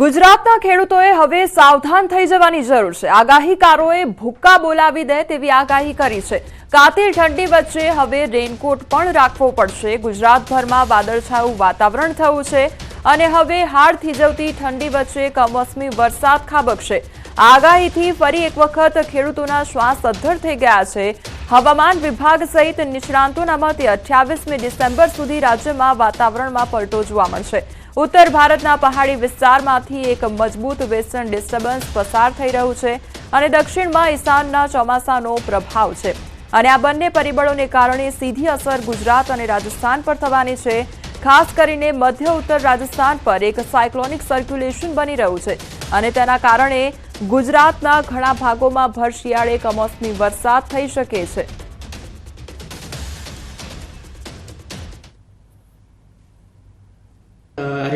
ગુજરાતના ખેડૂતોએ હવે સાવધાન થઈ જવાની જરૂર છે. આગાહીકારોએ ભૂક્કા બોલાવી દે તેવી આગાહી કરી છે. કાતિલ ઠંડી વચ્ચે હવે રેનકોટ પણ રાખવો પડશે. ગુજરાતભરમાં વાદળછાયું વાતાવરણ થયું છે અને હવે હાડ થીજવતી ઠંડી વચ્ચે કમોસમી વરસાદ ખાબકશે. આગાહીથી ફરી એક વખત ખેડૂતોના શ્વાસ અદ્ધર થઈ ગયા છે. હવામાન વિભાગ સહિત નિષ્ણાંતોના મતે અઠ્યાવીસમી ડિસેમ્બર સુધી રાજ્યમાં વાતાવરણમાં પલટો જોવા મળશે. ઉત્તર ભારતના પહાડી વિસ્તારમાંથી એક મજબૂત વેસ્ટર્ન ડિસ્ટર્બન્સ પસાર થઈ રહ્યું છે અને દક્ષિણમાં ઈશાનના ચોમાસાનો પ્રભાવ છે. અને આ બંને પરિબળોને કારણે સીધી અસર ગુજરાત અને રાજસ્થાન પર થવાની છે. ખાસ કરીને મધ્ય ઉત્તર રાજસ્થાન પર એક સાયક્લોનિક સર્ક્યુલેશન બની રહ્યું છે અને તેના કારણે ગુજરાતના ઘણા ભાગોમાં ભર શિયાળે કમોસમી વરસાદ થઈ શકે છે.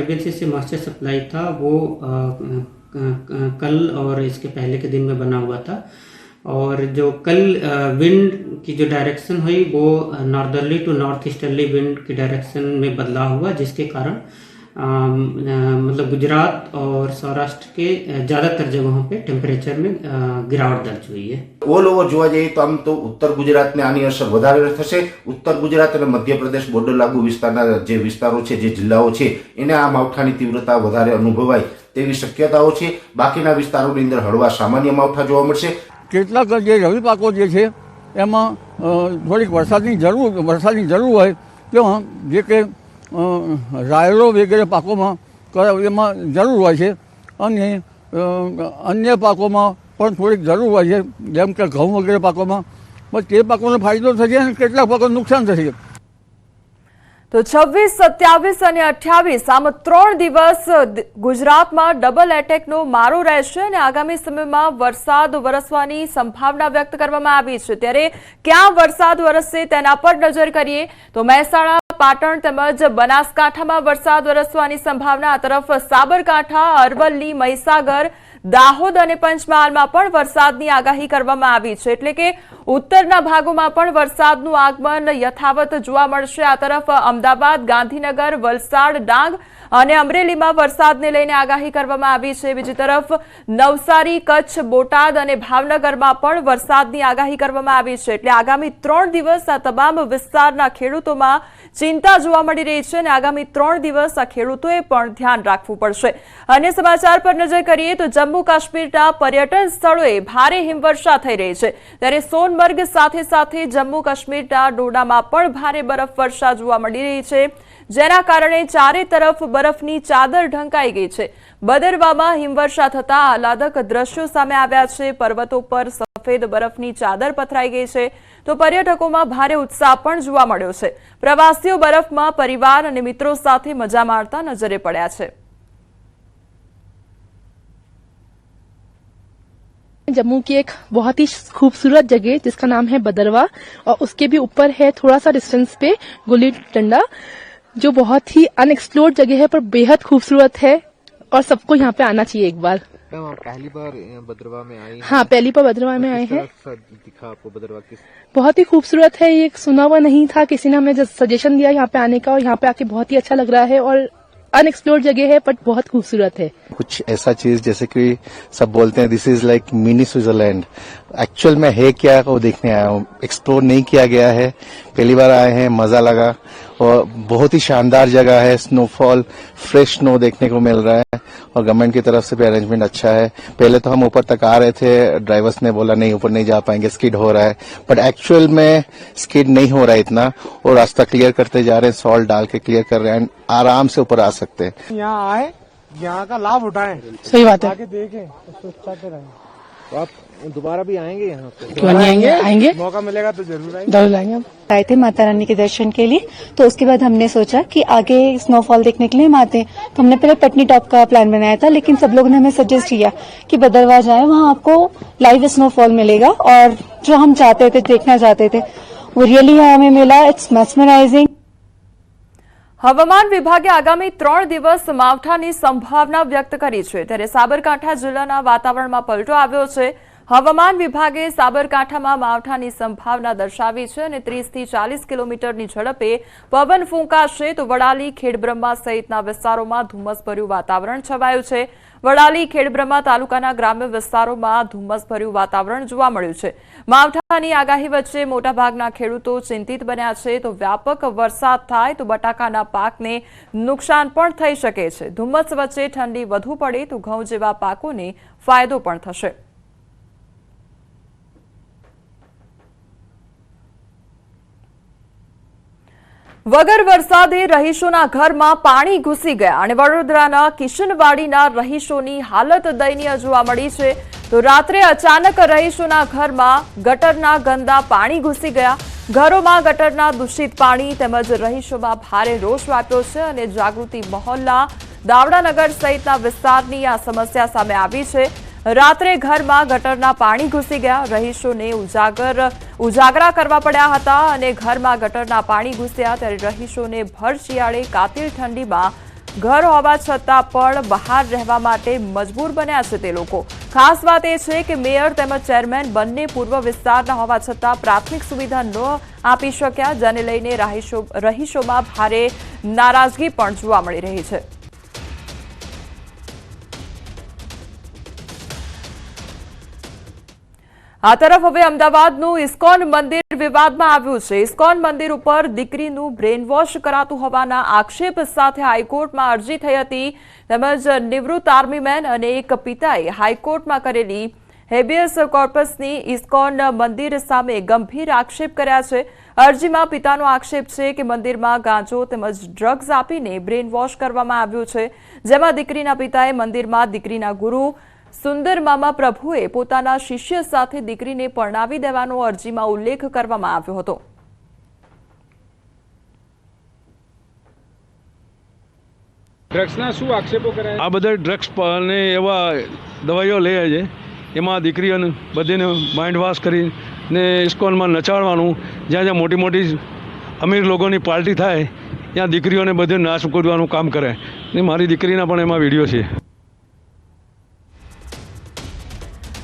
अरेबियन से मास्टर सप्लाई था, वो कल और इसके पहले के दिन में बना हुआ था। और जो कल विंड की जो डायरेक्शन हुई, वो northerly to north easterly wind की डायरेक्शन में बदलाव हुआ, जिसके कारण मतलब गुजरात और सौराष्ट्र के अ, ज़्यादातर जगहों पे टेम्परेचर में अ, गिरावट दर्ज हुई है ઓલ ઓવર જોવા જઈએ તો આમ તો ઉત્તર ગુજરાતને આની અસર વધારે થશે ઉત્તર ગુજરાત અને મધ્યપ્રદેશ બોર્ડર લાગુ વિસ્તારના જે વિસ્તારો છે જે જિલ્લાઓ છે એને આ માવઠાની તીવ્રતા વધારે અનુભવાય તેવી શક્યતાઓ છે બાકીના વિસ્તારોની અંદર હળવા સામાન્ય માવઠા જોવા મળશે કેટલાક જે રવિ પાકો જે છે એમાં અ, થોડીક વરસાદની જરૂર વરસાદની જરૂર હોય તેમાં જે કે અ, રાયડો વગેરે પાકોમાં એમાં જરૂર હોય છે. અને અન્ય પાકોમાં પણ થોડીક જરૂર હોય છે, જેમ કે ઘઉં વગેરે પાકોમાં. પણ તે પાકોનો ફાયદો થશે અને કેટલાક પાકોને નુકસાન થશે. તો છવ્વીસ, સત્યાવીસ અને અઠ્યાવીસ આમ ત્રણ દિવસ ગુજરાતમાં ડબલ એટેકનો મારો રહેશે અને આગામી સમયમાં વરસાદ વરસવાની સંભાવના વ્યક્ત કરવામાં આવી છે. ત્યારે ક્યાં વરસાદ વરસશે તેના પર નજર કરીએ. તો મહેસાણા પાટણ તેમજ બનાસકાંઠામાં વરસાદ વરસવાની સંભાવના આ તરફ સાબરકાંઠા, અરવલ્લી, મહીસાગર, દાહોદ અને પંચમહાલમાં પણ વરસાદની આગાહી કરવામાં આવી છે. એટલે કે ઉત્તરના ભાગોમાં પણ વરસાદનું આગમન યથાવત જોવા મળશે. આ તરફ અમદાવાદ, ગાંધીનગર, વલસાડ, ડાંગ અને અમરેલીમાં વરસાદને લઈને આગાહી કરવામાં આવી છે. બીજી તરફ, નવસારી, કચ્છ, બોટાદ અને ભાવનગરમાં પણ વરસાદની આગાહી કરવામાં આવી છે. એટલે આગામી ત્રણ દિવસ આ તમામ વિસ્તારના ખેડૂતોમાં ચિંતા જોવા મળી રહી છે અને આગામી ત્રણ દિવસ આ ખેડૂતોએ પણ ધ્યાન રાખવું પડશે. અન્ય સમાચાર પર નજર કરીએ તો જમ્મુ કાશ્મીરના પર્યટન સ્થળોએ ભારે હિમવર્ષા થઈ રહી છે. ત્યારે સોનમર્ગ સાથે સાથે જમ્મુ કાશ્મીરના ડોડામાં પણ ભારે બરફવર્ષા જોવા મળી રહી છે. જેના કારણે ચારે તરફ બરફની ચાદર ઢંકાઈ ગઈ છે બદરવામાં હિમવર્ષા થતા આહલાદક દ્રશ્યો સામે આવ્યા છે પર્વતો પર સફેદ બરફની ચાદર પથરાઈ ગઈ છે તો પર્યટકોમાં ભારે ઉત્સાહ પણ જોવા મળ્યો છે પ્રવાસીઓ બરફમાં પરિવાર અને મિત્રો સાથે મજા માણતા નજરે પડ્યા છે जम्मू की एक बहुत ही खूबसूरत जगह जिसका नाम है बदरवा और उसके भी ऊपर है थोड़ा सा डिस्टेंस पे गुली डंडा जो बहुत ही अनएक्सप्लोर्ड जगह है पर बेहद खूबसूरत है और सबको यहाँ पे आना चाहिए एक बार। पहली बार भद्रवा में आई हाँ। पहली बार बदरवा में आए हैं। दिखा आपको भद्रवा किस बहुत ही खूबसूरत है ये सुना हुआ नहीं था किसी ने हमें सजेशन दिया यहाँ पे आने का और यहाँ पे आके बहुत ही अच्छा लग रहा है और अनएक्सप्लोर्ड जगह है बट बहुत खूबसूरत है। कुछ ऐसा चीज़ जैसे कि सब बोलते हैं this is like mini Switzerland actual में है क्या वो देखने आया हूँ। एक्सप्लोर नहीं किया गया है। पहली बार आए हैं मज़ा लगा। और बहुत ही शानदार जगह है। स्नोफॉल फ्रेश स्नो देखने को मिल रहा है। और गवर्नमेंट की तरफ़ से भी अरेंजमेंट अच्छा है। पहले तो हम ऊपर तक आ रहे थे। ड्राइवर्स ने बोला नहीं ऊपर नहीं जा पाएँगे। स्किड हो रहा है। बट एक्चुअल में स्किड नहीं हो रहा है इतना। और रास्ता क्लियर करते जा रहे हैं। सॉल्ट डाल के क्लियर कर रहे हैं। आराम से ऊपर आ सकते हैं। यहाँ आए यहाँ का लाभ उठाएँ। सही बात है। आके देखें तो दोबारा भी आएंगे यहाँ पे क्यों नहीं आएंगे आएंगे मौका मिलेगा तो जरूर आएंगे जरूर आएंगे हम आए थे माता रानी के दर्शन के लिए तो उसके बाद हमने सोचा कि आगे स्नोफॉल देखने के लिए हम आते हैं तो हमने पहले पटनी टॉप का प्लान बनाया था लेकिन सब लोगों ने हमें सजेस्ट किया कि बदरवा जाए वहाँ आपको लाइव स्नोफॉल मिलेगा और जो हम चाहते थे देखना चाहते थे वो रियली हमें मिला इट्स मेस्मराइजिंग હવામાન વિભાગે આગામી ત્રણ દિવસ માવઠાની સંભાવના વ્યક્ત કરી છે ત્યારે સાબરકાંઠા જિલ્લાના વાતાવરણમાં પલટો આવ્યો છે હવામાન વિભાગે સાબરકાંઠામાં માવઠાની સંભાવના દર્શાવી છે અને ત્રીસથી ચાલીસ કિલોમીટરની ઝડપે પવન ફૂંકાશે તો વડાલી, ખેડબ્રહ્મા સહિતના વિસ્તારોમાં ધુમ્મસભર્યું વાતાવરણ છવાયું છે. વડાલી, ખેડબ્રહ્મા તાલુકાના ગ્રામ્ય વિસ્તારોમાં ધુમ્મસભર્યું વાતાવરણ જોવા મળ્યું છે. માવઠાની આગાહી વચ્ચે મોટાભાગના ખેડૂતો ચિંતિત બન્યા છે તો વ્યાપક વરસાદ થાય તો બટાકાના પાકને નુકસાન પણ થઈ શકે છે. ધુમ્મસ વચ્ચે ઠંડી વધુ પડે તો ઘઉં જેવા પાકોને ફાયદો પણ થશે. વગર વરસાદે રહીશોના ઘરમાં પાણી ઘૂસી ગયા અને વડોદરાના કિશનવાડીના રહીશોની હાલત દયનીય જોવા મળી છે. તો રાત્રે અચાનક રહીશોના ઘરમાં ગટરના ગંદા પાણી ઘૂસી ગયા. ઘરોમાં ગટરના દૂષિત પાણી તેમજ રહીશોમાં ભારે રોષ વ્યાપ્યો છે અને જાગૃતિ મહોલ્લા દાવડાનગર સહિતના વિસ્તારની આ સમસ્યા સામે આવી છે. રાત્રે ઘરમાં ગટરના પાણી ઘૂસી ગયા. રહીશોને ઉજાગર, ઉજાગરા કરવા પડ્યા હતા અને ઘરમાં ગટરના પાણી ઘૂસ્યા ત્યારે રહીશોને ભર શિયાળે કાતિલ ઠંડીમાં ઘર હોવા છતાં પણ બહાર રહેવા માટે મજબૂર બન્યા છે તે લોકો. ખાસ વાત એ છે કે મેયર તેમજ ચેરમેન બંને પૂર્વ વિસ્તારના હોવા છતાં પ્રાથમિક સુવિધા ન આપી શક્યા, જેને લઈને રહીશો, રહીશોમાં ભારે નારાજગી પણ જોવા મળી રહી છે. આ તરફ હવે અમદાવાદનું ઇસ્કોન મંદિર વિવાદમાં આવ્યું છે. ઇસ્કોન મંદિર ઉપર દીકરીનું બ્રેન વોશ કરાતું હોવાના આક્ષેપ સાથે હાઈકોર્ટમાં અરજી થઈ હતી. તેમજ નિવૃત્ત આર્મીમેન અને એક પિતાએ હાઈકોર્ટમાં કરેલી હેબિયસ કોર્પસની ઇસ્કોન મંદિર સામે ગંભીર આક્ષેપ કર્યા છે. અરજીમાં પિતાનો આક્ષેપ છે કે મંદિરમાં ગાંજો તેમજ ડ્રગ્સ આપીને બ્રેન વોશ કરવામાં આવ્યું છે. જેમાં દીકરીના પિતાએ મંદિરમાં દીકરીના ગુરુ સુંદર મામા પ્રભુએ પોતાના શિષ્ય સાથે દીકરીને પરણાવી દેવાનો અરજીમાં ઉલ્લેખ કરવામાં આવ્યો હતો. ડ્રગ્સના શું આક્ષેપો કરાયા? આ બધા ડ્રગ્સ અને એવા દવાઈઓ લે છે એમાં દીકરીઓને બધીને માઇન્ડ વોશ કરી ને ઇસ્કોનમાં નચાડવાનું જ્યાં જ્યાં મોટી મોટી અમીર લોકોની પાર્ટી થાય ત્યાં દીકરીઓને બધે નાશ કરવાનું કામ કરે. ને મારી દીકરીના પણ એમાં વીડિયો છે.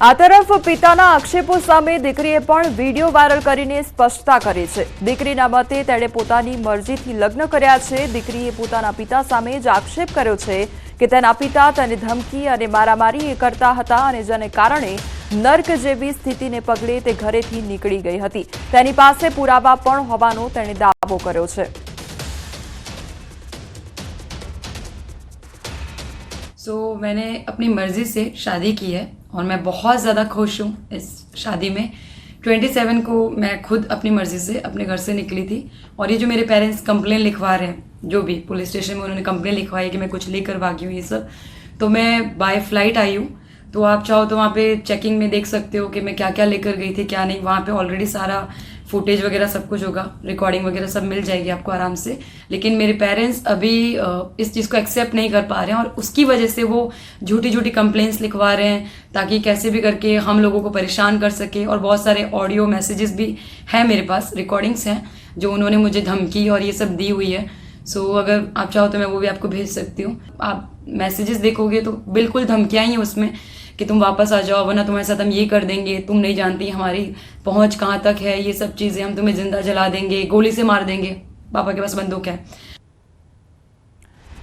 આ તરફ પિતાના આક્ષેપો સામે દીકરીએ પણ વિડીયો વાયરલ કરીને સ્પષ્ટતા કરી છે દીકરીના મતે તેણે પોતાની મરજીથી લગ્ન કર્યા છે દીકરીએ પોતાના પિતા સામે જ આક્ષેપ કર્યો છે કે તેના પિતા તેને ધમકી અને મારામારી કરતા હતા અને જેને કારણે નર્ક જેવી સ્થિતિને પગલે તે ઘરેથી નીકળી ગઈ હતી તેની પાસે પુરાવા પણ હોવાનો તેણે દાવો કર્યો છે सो so, मैंने अपनी मर्ज़ी से शादी की है और मैं बहुत ज़्यादा खुश हूँ इस शादी में। 27 को मैं खुद अपनी मर्ज़ी से अपने घर से निकली थी और ये जो मेरे पेरेंट्स कंप्लेन लिखवा रहे हैं, जो भी पुलिस स्टेशन में उन्होंने कंप्लेन लिखवाई कि मैं कुछ लेकर भागी हूँ ये सब तो मैं बाय फ़्लाइट आई हूँ। तो आप चाहो तो वहाँ पे चेकिंग में देख सकते हो कि मैं क्या क्या लेकर गई थी, क्या नहीं, वहाँ पे ऑलरेडी सारा फुटेज वगैरह सब कुछ होगा रिकॉर्डिंग वगैरह सब मिल जाएगी आपको आराम से। लेकिन मेरे पेरेंट्स अभी इस चीज़ को एक्सेप्ट नहीं कर पा रहे हैं और उसकी वजह से वो झूठी झूठी कंप्लेंट्स लिखवा रहे हैं ताकि कैसे भी करके हम लोगों को परेशान कर सके और बहुत सारे ऑडियो मैसेजेस भी हैं मेरे पास रिकॉर्डिंग्स हैं जो उन्होंने मुझे धमकी और ये सब दी हुई है। सो so, अगर आप चाहो तो मैं वो भी आपको भेज सकती हूँ। आप मैसेजेस देखोगे तो बिल्कुल धमकियाँ ही हैं उसमें। कि तुम वापस आ जाओ वरना तुम्हारे साथ हम ये कर देंगे तुम नहीं जानती हमारी पहुंच कहाँ तक है ये सब चीज़ें हम तुम्हें जिंदा जला देंगे गोली से मार देंगे पापा के पास बंदूक है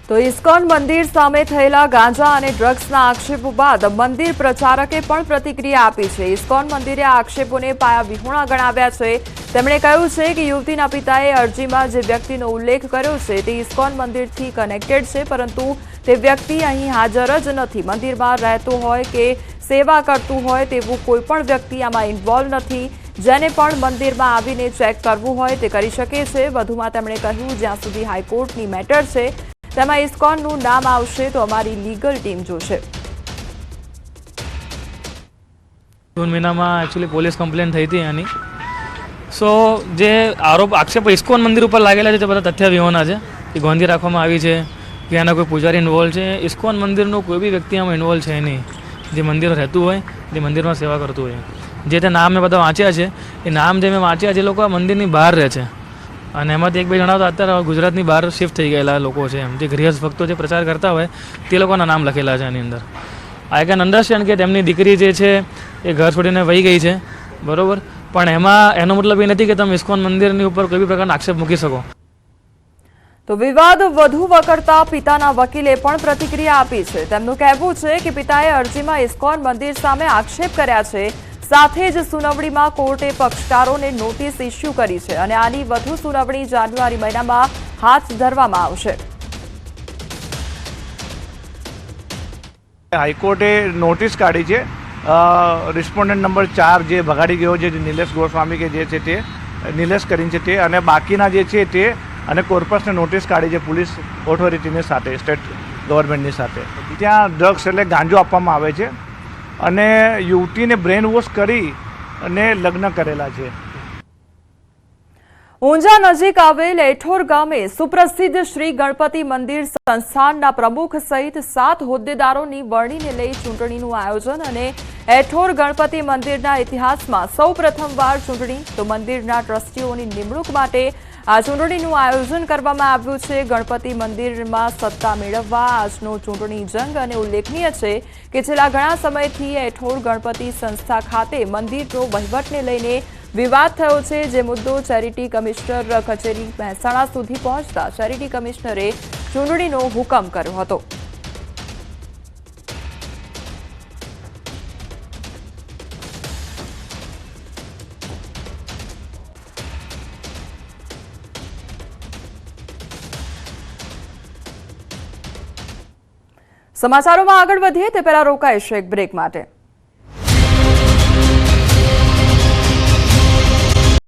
તો ઇસ્કોન મંદિર સામે થયેલા ગાંજા અને ડ્રગ્સના આક્ષેપો બાદ મંદિર પ્રચારકે પણ પ્રતિક્રિયા આપી છે ઇસ્કોન મંદિરે આ આક્ષેપોને પાયા વિહોણા ગણાવ્યા છે તેમણે કહ્યું છે કે યુવતીના પિતાએ અરજીમાં જે વ્યક્તિનો ઉલ્લેખ કર્યો છે તે ઇસ્કોન મંદિરથી કનેક્ટેડ છે પરંતુ તે વ્યક્તિ અહીં હાજર જ નથી, મંદિરમાં રહેતો હોય કે સેવા કરતું હોય તેવું કોઈ પણ વ્યક્તિ આમાં ઇન્વોલ્વ નથી. જેને પણ મંદિરમાં આવીને ચેક કરવું હોય તે કરી શકે છે. વધુમાં તેમણે કહ્યું, જ્યાં સુધી હાઈકોર્ટની મેટર છે, તેમાં ઇસ્કોનનું નામ આવશે તો અમારી લીગલ ટીમ જોશે. જૂન મહિનામાં એકચ્યુઅલી પોલીસ કમ્પ્લેન થઈ હતી એની. સો જે આરોપ, આક્ષેપ ઇસ્કોન મંદિર ઉપર લાગેલા છે, તે બધા તથ્ય વિહોણા છે એ ગોંધી રાખવામાં આવી છે. કે એના કોઈ પૂજારી ઇન્વોલ્વ છે? ઇસ્કોન મંદિરનું કોઈ બી વ્યક્તિ આમાં ઇન્વોલ્વ છે નહીં. જે મંદિર રહેતું હોય, જે મંદિરમાં સેવા કરતું હોય. જે તે નામ મેં બધા વાંચ્યા છે, એ નામ જે મેં વાંચ્યા છે, એ લોકો આ મંદિરની બહાર રહે છે. અને એમાંથી એક બે જણાવતા અત્યારે ગુજરાતની બહાર શિફ્ટ થઈ ગયેલા લોકો છે એમ. જે ગૃહસ્થ ભક્તો જે પ્રચાર કરતા હોય, તે લોકોના નામ લખેલા છે એની અંદર. આઈ કેન અન્ડરસ્ટેન્ડ કે તેમની દીકરી જે છે, એ ઘર છોડીને વહી ગઈ છે. બરાબર? પણ એમાં, એનો મતલબ એ નથી કે તમે ઇસ્કોન મંદિરની ઉપર કોઈ બી પ્રકારનો આક્ષેપ મૂકી શકો. તો વિવાદ વધુ વકરતા પિતાના વકીલે પણ પ્રતિક્રિયા આપી છે. તેમનું કહેવું છે કે પિતાએ અરજીમાં ઇસ્કોન મંદિર સામે આક્ષેપ કર્યા છે. સાથે જ સુનાવણીમાં કોર્ટે પક્ષકારોને નોટિસ ઇસ્યુ કરી છે અને આની વધુ સુનાવણી જાન્યુઆરી મહિનામાં હાથ ધરવામાં આવશે. હાઈકોર્ટે નોટિસ કાઢી છે. રિસ્પોન્ડન્ટ નંબર ચાર જે ભગાડી ગયો છે નિલેશ ગોસ્વામી કે જે છે તે, નિલેશ કરીને છે તે, અને બાકીના જે છે તે અને કોર્પસને નોટિસ કાઢી છે પોલીસ ઓથોરિટીની સાથે સ્ટેટ ગવર્મેન્ટની સાથે. ત્યાં ડ્રગ્સ એટલે ગાંજો આપવામાં આવે છે અને યુવતીને બ્રેન વોશ કરી અને લગ્ન કરેલા છે. ઊંઝા નજીક આવેલ એઠોર ગામે સુપ્રસિદ્ધ શ્રી ગણપતિ મંદિર સંસ્થાનના પ્રમુખ સહિત સાત હોદ્દેદારોની વરણીને લઈ ચૂંટણીનું આયોજન અને એઠોર ગણપતિ મંદિરના ઇતિહાસમાં સૌ પ્રથમવાર ચૂંટણી. તો મંદિરના ટ્રસ્ટીઓની નિમણૂક માટે આ ચૂંટણીનું આયોજન કરવામાં આવ્યું છે. ગણપતિ મંદિરમાં સત્તા મેળવવા આજનો ચૂંટણી જંગ અને ઉલ્લેખનીય છે કે છેલ્લા ઘણા સમયથી એઠોળ ગણપતિ સંસ્થા ખાતે મંદિરનો વહીવટને લઈને વિવાદ થયો છે. જે મુદ્દો ચેરિટી કમિશનર કચેરી મહેસાણા સુધી પહોંચતા ચેરિટી કમિશનરે ચૂંટણીનો હુકમ કર્યો હતો. સમાચારોમાં આગળ વધીએ તે પહેલા રોકાઈશું એક બ્રેક માટે.